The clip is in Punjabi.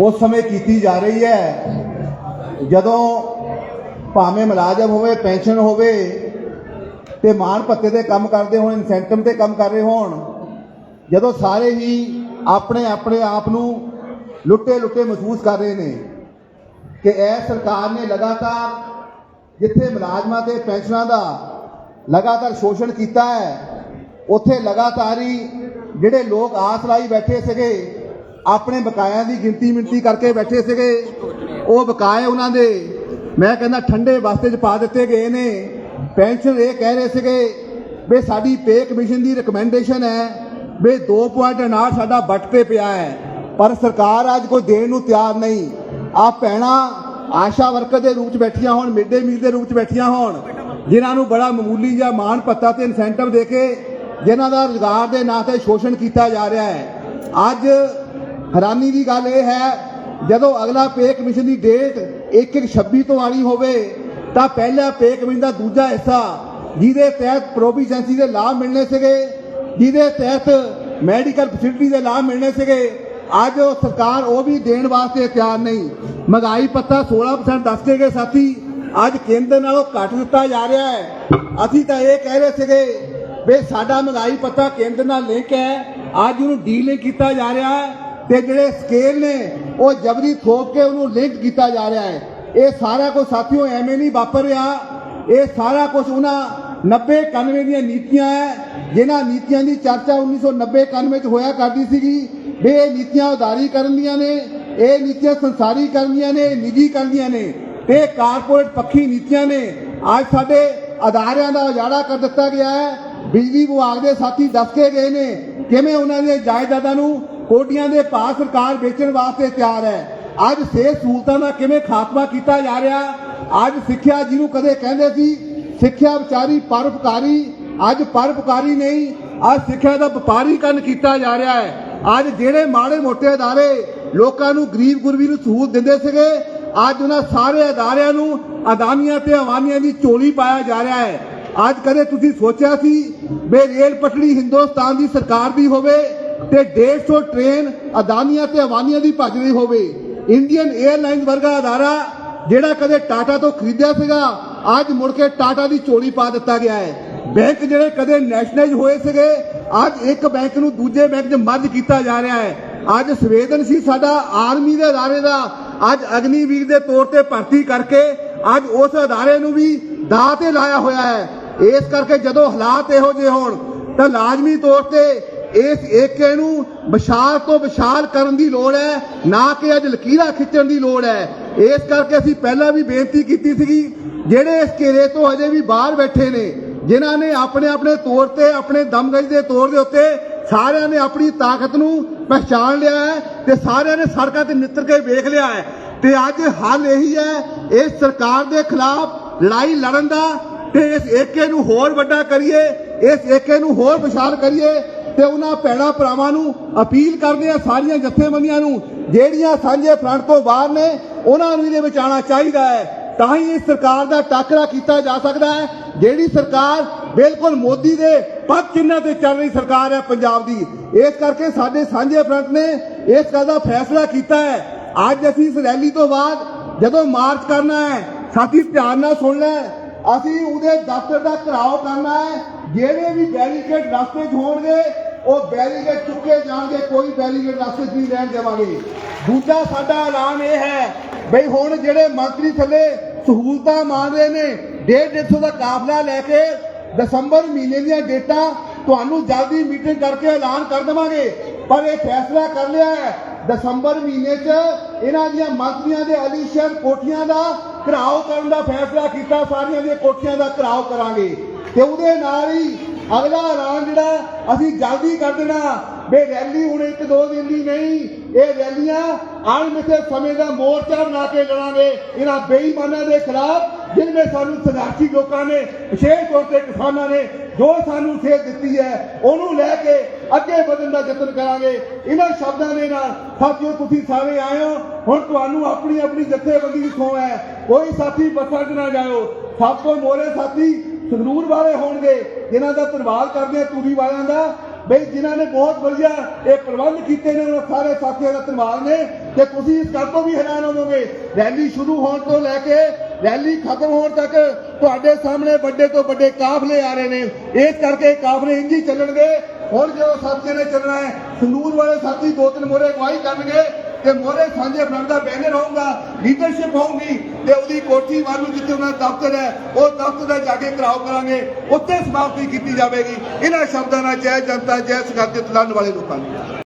ਉਸ ਸਮੇਂ ਕੀਤੀ ਜਾ ਰਹੀ ਹੈ। ਜਦੋਂ ਭਾਵੇਂ ਮੁਲਾਜ਼ਮ ਹੋਵੇ, ਪੈਨਸ਼ਨ ਹੋਵੇ ਤੇ ਮਾਣ ਭੱਤੇ ਤੇ ਕੰਮ ਕਰਦੇ ਹੋਣ, ਇਨਸੈਂਟਿਵ ਤੇ ਕੰਮ ਕਰ ਰਹੇ ਹੋਣ, ਜਦੋਂ ਸਾਰੇ ਹੀ ਆਪਣੇ ਆਪਣੇ ਆਪ ਨੂੰ ਲੁੱਟੇ ਲੁੱਟੇ ਮਹਿਸੂਸ ਕਰ ਰਹੇ ਨੇ ਕਿ ਇਹ ਸਰਕਾਰ ਨੇ ਲਗਾਤਾਰ ਜਿੱਥੇ ਮੁਲਾਜ਼ਮਾਂ ਤੇ ਪੈਨਸ਼ਨਾਂ ਦਾ ਲਗਾਤਾਰ ਸ਼ੋਸ਼ਣ ਕੀਤਾ ਹੈ, ਉੱਥੇ ਲਗਾਤਾਰ ਹੀ ਜਿਹੜੇ ਲੋਕ ਆਸ ਲਾਈ ਬੈਠੇ ਸੀਗੇ ਆਪਣੇ ਬਕਾਇਆ ਦੀ ਗਿਣਤੀ ਮਿੰਤੀ ਕਰਕੇ ਬੈਠੇ ਸੀਗੇ। ਉਹ ਬਕਾਏ ਉਹਨਾਂ ਦੇ। ਮੈਂ ਕਹਿੰਦਾ, ਠੰਡੇ ਵਾਸਤੇ ਚ ਪਾ ਦਿੱਤੇ ਗਏ ਨੇ। ਪੈਨਸ਼ਨ ਇਹ ਕਹਿ ਰਹੇ ਸੀਗੇ ਵੀ ਸਾਡੀ ਪੇ ਕਮਿਸ਼ਨ ਦੀ ਰეკਮੈਂਡੇਸ਼ਨ ਹੈ ਵੀ 2.9 ਸਾਡਾ ਵੱਟ ਤੇ ਪਿਆ ਹੈ। ਪਰ ਸਰਕਾਰ ਅੱਜ ਕੋਈ ਦੇਣ ਨੂੰ ਤਿਆਰ ਨਹੀਂ। ਆ ਭੈਣਾਂ ਆਸ਼ਾ ਵਰਕਰ ਦੇ ਰੂਪ ਚ ਬੈਠੀਆਂ ਹੋਣ ਮਿਡ ਡੇ ਮੀਲ ਦੇ ਰੂਪ ਚ ਬੈਠੀਆਂ ਹੋਣ, ਜਿਨ੍ਹਾਂ ਨੂੰ ਬੜਾ ਮਾਮੂਲੀ ਜਾਂ ਮਾਣ ਪੱਤਾ ਤੇ ਇਨਸੈਂਟਿਵ ਦੇ ਕੇ ਜਿਨ੍ਹਾਂ ਦਾ ਰੁਜ਼ਗਾਰ ਦੇ ਨਾਂ ਤੇ ਸ਼ੋਸ਼ਣ ਕੀਤਾ ਜਾ ਰਿਹਾ ਹੈ। ਅੱਜ ਹੈਰਾਨੀ ਦੀ ਗੱਲ ਇਹ ਹੈ, ਜਦੋਂ ਅਗਲਾ ਪੇ ਕਮਿਸ਼ਨ ਦੀ ਡੇਟ 1/1/26 ਤੋਂ ਆਣੀ ਹੋਵੇ, ਤਾਂ ਪਹਿਲਾ ਪੇ ਕਮਿਸ਼ਨ ਦਾ ਦੂਜਾ ਹਿੱਸਾ ਜਿਹਦੇ ਤਹਿਤ ਪ੍ਰੋਵੀਜੈਂਸੀ ਦੇ ਲਾਭ ਮਿਲਣੇ ਸੀਗੇ, ਜਿਹਦੇ ਤਹਿਤ ਮੈਡੀਕਲ ਫੈਸਿਲਿਟੀ ਦੇ ਲਾਭ ਮਿਲਣੇ ਸੀਗੇ, ਅੱਜ ਉਹ ਸਰਕਾਰ ਉਹ ਵੀ ਦੇਣ ਵਾਸਤੇ ਤਿਆਰ ਨਹੀਂ। ਮਹਿੰਗਾਈ ਪੱਤਾ 16% ਦੱਸ ਕੇ ਗਏ ਸਾਥੀ, ਅੱਜ ਕੇਂਦਰ ਨਾਲੋਂ ਘੱਟ ਦਿੱਤਾ ਜਾ ਰਿਹਾ ਹੈ। ਅਸੀਂ ਤਾਂ ਇਹ ਕਹਿ ਰਹੇ ਸੀਗੇ ਵੀ ਸਾਡਾ ਮਹਿੰਗਾਈ ਪੱਤਾ ਕੇਂਦਰ ਨਾਲ ਲਿੰਕ ਹੈ, ਅੱਜ ਉਹਨੂੰ ਡੀਲਿੰਕ ਕੀਤਾ ਜਾ ਰਿਹਾ। ਹੈ ਤੇ ਜਿਹੜੇ ਸਕੇਲ ਨੇ, ਉਹ ਜਬਰੀ ਥੋਪ ਕੇ ਉਹਨੂੰ ਲਿੰਕ ਕੀਤਾ ਜਾ ਰਿਹਾ ਹੈ। ਇਹ ਸਾਰਾ ਕੁਝ ਸਾਥੀਓ ਐਵੇਂ ਨਹੀਂ ਵਾਪਰ ਰਿਹਾ। ਇਹ ਸਾਰਾ ਕੁਝ ਉਹਨਾਂ 90 91 ਦੀਆਂ ਨੀਤੀਆਂ ਹੈ, ਜਿਨ੍ਹਾਂ ਨੀਤੀਆਂ ਦੀ ਚਰਚਾ 1990 91 ਚ ਹੋਇਆ ਕਰਦੀ ਸੀਗੀ। ਵੀ ਇਹ ਨੀਤੀਆਂ ਉਦਾਰੀ ਕਰਨ ਦੀਆਂ ਨੇ, ਇਹ ਨੀਤੀਆਂ ਸੰਸਾਰੀ ਕਰਨ ਦੀਆਂ ਨੇ ਨਿੱਜੀ ਕਰਨ ਦੀਆਂ ਨੇ। ਤੇ ਕਾਰਪੋਰੇਟ ਪੱਖੀ ਨੀਤੀਆਂ ਨੇ। ਅੱਜ ਸਾਡੇ ਅਦਾਰਿਆਂ ਦਾ ਉਜਾੜਾ ਕਰ ਦਿੱਤਾ ਗਿਆ ਹੈ। ਬਿਜਲੀ ਵਿਭਾਗ ਦੇ ਸਾਥੀ ਦੱਸ ਕੇ ਗਏ ਨੇ, ਕਿਵੇਂ ਉਹਨਾਂ ਦੀਆਂ ਜਾਇਦਾਦਾਂ ਨੂੰ ਕੋਟੀਆਂ ਦੇ ਭਾਅ ਸਰਕਾਰ ਵੇਚਣ ਵਾਸਤੇ ਤਿਆਰ ਹੈ। ਅੱਜ ਸਿਹਤ ਸਹੂਲਤਾਂ ਦਾ ਕਿਵੇਂ ਖਾਤਮਾ ਕੀਤਾ ਜਾ ਰਿਹਾ? ਅੱਜ ਸਿੱਖਿਆ ਜਿਹਨੂੰ ਕਦੇ ਕਹਿੰਦੇ ਸੀ, ਸਿੱਖਿਆ ਵਿਚਾਰੀ ਪਰਉਪਕਾਰੀ, ਅੱਜ ਪਰਉਪਕਾਰੀ ਨਹੀਂ, ਅੱਜ ਸਿੱਖਿਆ ਦਾ ਵਪਾਰੀਕਰਨ ਕੀਤਾ ਜਾ ਰਿਹਾ ਹੈ। ਅੱਜ ਜਿਹੜੇ ਮਾੜੇ ਮੋਟੇ ਅਦਾਰੇ ਲੋਕਾਂ ਨੂੰ ਗਰੀਬ ਗੁਰਬੀ ਨੂੰ ਸਹੂਲਤ ਦਿੰਦੇ ਸੀਗੇ, ਅੱਜ ਉਹਨਾਂ ਸਾਰੇ ਅਦਾਰਿਆਂ ਨੂੰ ਅਦਾਨੀਆਂ ਤੇ ਅਵਾਨੀਆਂ ਦੀ ਚੋਲੀ ਪਾਇਆ ਜਾ ਰਿਹਾ ਹੈ। ਅੱਜ ਕਦੇ ਤੁਸੀਂ ਸੋਚਿਆ ਸੀ ਵੀ ਰੇਲ ਪਟੜੀ ਹਿੰਦੁਸਤਾਨ ਦੀ ਸਰਕਾਰ ਦੀ ਹੋਵੇ ਤੇ 150 ਟ੍ਰੇਨ ਅਦਾਨੀਆਂ ਤੇ ਅਵਾਨੀਆਂ ਦੀ ਭੱਜ ਰਹੀ ਹੋਵੇ। ਇੰਡੀਅਨ 에ਅਰਲਾਈਨਸ ਵਰਗਾ ਅਦਾਰਾ, ਜਿਹੜਾ ਕਦੇ ਟਾਟਾ ਤੋਂ ਖਰੀਦਿਆ ਸੀਗਾ, ਅੱਜ ਮੁੜ ਕੇ ਟਾਟਾ ਦੀ ਝੋਲੀ ਪਾ ਦਿੱਤਾ ਗਿਆ ਹੈ। ਬੈਂਕ ਜਿਹੜੇ ਕਦੇ ਨੈਸ਼ਨਲਾਈਜ਼ ਹੋਏ ਸੀਗੇ, ਅੱਜ ਇੱਕ ਬੈਂਕ ਨੂੰ ਦੂਜੇ ਬੈਂਕ 'ਚ ਮਰਜ ਕੀਤਾ ਜਾ ਰਿਹਾ ਹੈ। ਅੱਜ ਸੰਵੇਦਨਸ਼ੀਲ ਸਾਡਾ ਆਰਮੀ ਦੇ ਅਦਾਰੇ ਦਾ, ਅੱਜ ਅਗਨੀਵੀਰ ਦੇ ਤੌਰ ਤੇ ਭਰਤੀ ਕਰਕੇ, ਅੱਜ ਉਸ ਅਦਾਰੇ ਨੂੰ ਵੀ ਦਾਅ ਤੇ ਲਾਇਆ ਹੋਇਆ ਹੈ। ਇਸ ਕਰਕੇ ਜਦੋਂ ਹਾਲਾਤ ਇਹੋ ਜਿਹੇ ਹੋਣ, ਤਾਂ ਲਾਜ਼ਮੀ ਤੌਰ ਤੇ ਇਸ ਏਕੇ ਨੂੰ ਵਿਸ਼ਾਲ ਤੋਂ ਵਿਸ਼ਾਲ ਕਰਨ ਦੀ ਲੋੜ ਹੈ, ਨਾ ਕਿ ਅੱਜ ਲਕੀਰਾਂ ਖਿੱਚਣ ਦੀ ਲੋੜ ਹੈ। ਇਸ ਕਰਕੇ ਅਸੀਂ ਪਹਿਲਾਂ ਵੀ ਬੇਨਤੀ ਕੀਤੀ ਸੀਗੀ, ਜਿਹੜੇ ਇਸ ਘੇਰੇ ਤੋਂ ਹਜੇ ਵੀ ਬਾਹਰ ਬੈਠੇ ਨੇ, ਜਿਨ੍ਹਾਂ ਨੇ ਆਪਣੇ ਆਪਣੇ ਤੌਰ ਤੇ, ਆਪਣੇ ਦਮਗਜ ਦੇ ਤੌਰ ਦੇ ਉੱਤੇ ਸਾਰਿਆਂ ਨੇ ਆਪਣੀ ਤਾਕਤ ਨੂੰ ਪਛਾਣ ਲਿਆ ਹੈ ਤੇ ਸਾਰਿਆਂ ਨੇ ਸੜਕਾਂ ਤੇ ਨਿੱਤਰ ਕੇ ਵੇਖ ਲਿਆ ਹੈ। ਤੇ ਅੱਜ ਹੱਲ ਇਹੀ ਹੈ, ਇਸ ਸਰਕਾਰ ਦੇ ਖਿਲਾਫ ਲੜਾਈ ਲੜਨ ਦਾ ਤੇ ਇਸ ਏਕੇ ਨੂੰ ਹੋਰ ਵੱਡਾ ਕਰੀਏ, ਇਸ ਏਕੇ ਨੂੰ ਹੋਰ ਵਿਸ਼ਾਲ ਕਰੀਏ ਤੇ ਉਹਨਾਂ ਭੈਣਾ ਭਰਾਵਾਂ ਨੂੰ ਅਪੀਲ ਕਰਦੇ ਆ ਸਾਰੀਆਂ ਜਥੇਬੰਦੀਆਂ ਨੂੰ, ਜਿਹੜੀਆਂ ਸਾਂਝੇ ਫਰੰਟ ਤੋਂ ਬਾਹਰ ਨੇ, ਉਹਨਾਂ ਨੂੰ ਇਹਦੇ ਵਿੱਚ ਆਉਣਾ ਚਾਹੀਦਾ ਹੈ। ਤਾਂ ਹੀ ਇਸ ਸਰਕਾਰ ਦਾ ਟਾਕਰਾ ਕੀਤਾ ਜਾ ਸਕਦਾ ਹੈ, ਜਿਹੜੀ ਸਰਕਾਰ ਬਿਲਕੁਲ ਮੋਦੀ ਦੇ ਪੱਤ ਚਿੰਨ੍ਹਾਂ ਤੇ ਚੱਲ ਰਹੀ ਸਰਕਾਰ ਹੈ ਪੰਜਾਬ ਦੀ। ਇਸ ਕਰਕੇ ਸਾਡੇ ਸਾਂਝੇ ਫਰੰਟ ਨੇ ਇਸ ਗੱਲ ਦਾ ਫੈਸਲਾ ਕੀਤਾ ਹੈ। ਅੱਜ ਅਸੀਂ ਇਸ ਰੈਲੀ ਤੋਂ ਬਾਅਦ ਜਦੋਂ ਮਾਰਚ ਕਰਨਾ ਹੈ ਸਾਥੀ ਧਿਆਨ ਨਾਲ ਸੁਣ ਲੈ, ਅਸੀਂ ਉਹਦੇ ਦਫ਼ਤਰ ਦਾ ਘਰਾਓ ਕਰਨਾ ਹੈ ਜਿਹੜੇ ਵੀ ਬੈਰੀਕੇਡ ਰਸਤੇ 'ਚ ਹੋਣਗੇ, ਉਹ ਬੈਰੀਕੇਡ ਚੁੱਕੇ ਜਾਣਗੇ, ਕੋਈ ਬੈਰੀਕੇਡ ਰਸਤੇ 'ਚ ਨਹੀਂ ਰਹਿਣ ਦੇਵਾਂਗੇ। ਦੂਜਾ ਸਾਡਾ ਐਲਾਨ ਇਹ ਹੈ, ਬਈ ਹੁਣ ਜਿਹੜੇ ਮੰਤਰੀ ਥੱਲੇ ਸਹੂਲਤਾਂ ਮੰਗ ਰਹੇ ਨੇ 150 ਦਾ ਕਾਫਲਾ ਲੈ ਕੇ ਦਸੰਬਰ ਮਹੀਨੇ ਦੀਆਂ ਡੇਟਾਂ ਤੁਹਾਨੂੰ ਜਲਦੀ ਮੀਟਿੰਗ ਕਰਕੇ ਐਲਾਨ ਕਰ ਦੇਵਾਂਗੇ। ਪਰ ਇਹ ਫੈਸਲਾ ਕਰ ਲਿਆ ਹੈ, ਦਸੰਬਰ ਮਹੀਨੇ 'ਚ ਇਹਨਾਂ ਦੀਆਂ ਮੰਤਰੀਆਂ ਦੇ ਅਲੀਸ਼ਾਨ ਕੋਠੀਆਂ ਦਾ ਘਰਾਓ ਕਰਨ ਦਾ ਫੈਸਲਾ ਕੀਤਾ, ਸਾਰੀਆਂ ਦੀਆਂ ਕੋਠੀਆਂ ਦਾ ਘਰਾਓ ਕਰਾਂਗੇ। ਤੇ ਉਹਦੇ ਨਾਲ ਹੀ ਅਗਲਾ ਐਲਾਨ ਜਿਹੜਾ ਅਸੀਂ ਜਲਦੀ ਕਰ ਦੇਣਾ। ਵੀ ਰੈਲੀ ਹੁਣ ਇੱਕ ਦੋ ਦਿਨ ਦੀ ਨਹੀਂ, ਇਹ ਰੈਲੀਆਂ ਅਣਮਿੱਥੇ ਸਮੇਂ ਦਾ ਮੋਰਚਾ ਬਣਾ ਕੇ ਲੜਾਂਗੇ। ਇਹਨਾਂ ਬੇਈਮਾਨਾਂ ਦੇ ਖਿਲਾਫ ਜਿਨ੍ਹਾਂ ਸਾਨੂੰ ਸੰਘਰਸ਼ੀ ਲੋਕਾਂ ਨੇ, ਵਿਸ਼ੇਸ਼ ਤੌਰ ਤੇ ਕਿਸਾਨਾਂ ਨੇ ਜੋ ਸਾਨੂੰ ਸੇਧ ਦਿੱਤੀ ਹੈ, ਉਹਨੂੰ ਲੈ ਕੇ ਅੱਗੇ ਵਧਣ ਦਾ ਯਤਨ ਕਰਾਂਗੇ। ਇਹਨਾਂ ਸ਼ਬਦਾਂ ਦੇ ਨਾਲ ਸਾਥੀਓ, ਤੁਸੀਂ ਸਾਰੇ ਆਏ ਹੋ। ਹੁਣ ਤੁਹਾਨੂੰ ਆਪਣੀ ਆਪਣੀ ਜਥੇਬੰਦੀ ਦੀ ਸੌਂ ਹੈ। ਕੋਈ ਸਾਥੀ ਬੱਸਾਂ 'ਚ ਨਾ ਜਾਇਓ। ਸਭ ਤੋਂ ਮੋਰੇ ਸਾਥੀ ਸੰਗਰੂਰ ਵਾਲੇ ਹੋਣਗੇ, ਜਿਨ੍ਹਾਂ ਦਾ ਧੰਨਵਾਦ ਕਰਦੇ ਆ ਤੂੜੀ ਵਾਲਿਆਂ ਦਾ। ਬਈ, ਜਿਨ੍ਹਾਂ ਨੇ ਬਹੁਤ ਵਧੀਆ ਇਹ ਪ੍ਰਬੰਧ ਕੀਤੇ ਨੇ, ਉਹਨਾਂ ਸਾਰੇ ਸਾਥੀਆਂ ਦਾ ਧੰਨਵਾਦ ਨੇ। ਤੇ ਤੁਸੀਂ ਇਸ ਗੱਲ ਤੋਂ ਵੀ ਹੈਰਾਨ ਹੋਵੋਗੇ, ਰੈਲੀ ਸ਼ੁਰੂ ਹੋਣ ਤੋਂ ਲੈ ਕੇ ਰੈਲੀ ਖਤਮ ਹੋਣ ਤੱਕ ਤੁਹਾਡੇ ਸਾਹਮਣੇ ਵੱਡੇ ਤੋਂ ਵੱਡੇ ਕਾਫਲੇ ਆ ਰਹੇ ਨੇ। ਇਸ ਕਰਕੇ ਕਾਫਲੇ ਇੰਜ ਹੀ ਚੱਲਣਗੇ। ਹੁਣ ਜਦੋਂ ਸਾਥੀਆਂ ਨੇ ਚੱਲਣਾ ਹੈ ਸੰਦੂਰ ਵਾਲੇ ਸਾਥੀ ਦੋ ਤਿੰਨ ਮੋਰੇ ਅਗਵਾਈ ਕਰਨਗੇ ਤੇ ਮੋਰੇ ਸਾਂਝੇ ਫਰੰਟ ਦਾ ਬੈਨਰ ਹੋਊਗਾ ਲੀਡਰਸ਼ਿਪ ਹੋਊਗੀ। ਤੇ ਉਹਦੀ ਕੋਠੀ ਵੱਲ ਜਿੱਥੇ ਉਹਨਾਂ ਦਾ ਦਫ਼ਤਰ ਹੈ, ਉਹ ਦਫ਼ਤਰ ਦਾ ਜਾ ਕੇ ਘਰਾਓ ਕਰਾਂਗੇ। ਉੱਥੇ ਸਮਾਪਤੀ ਕੀਤੀ ਜਾਵੇਗੀ। ਇਹਨਾਂ ਸ਼ਬਦਾਂ ਨਾਲ ਜੈ ਜਨਤਾ, ਜੈ ਸਗਤ ਲੜਨ ਵਾਲੇ ਲੋਕਾਂ ਨੂੰ।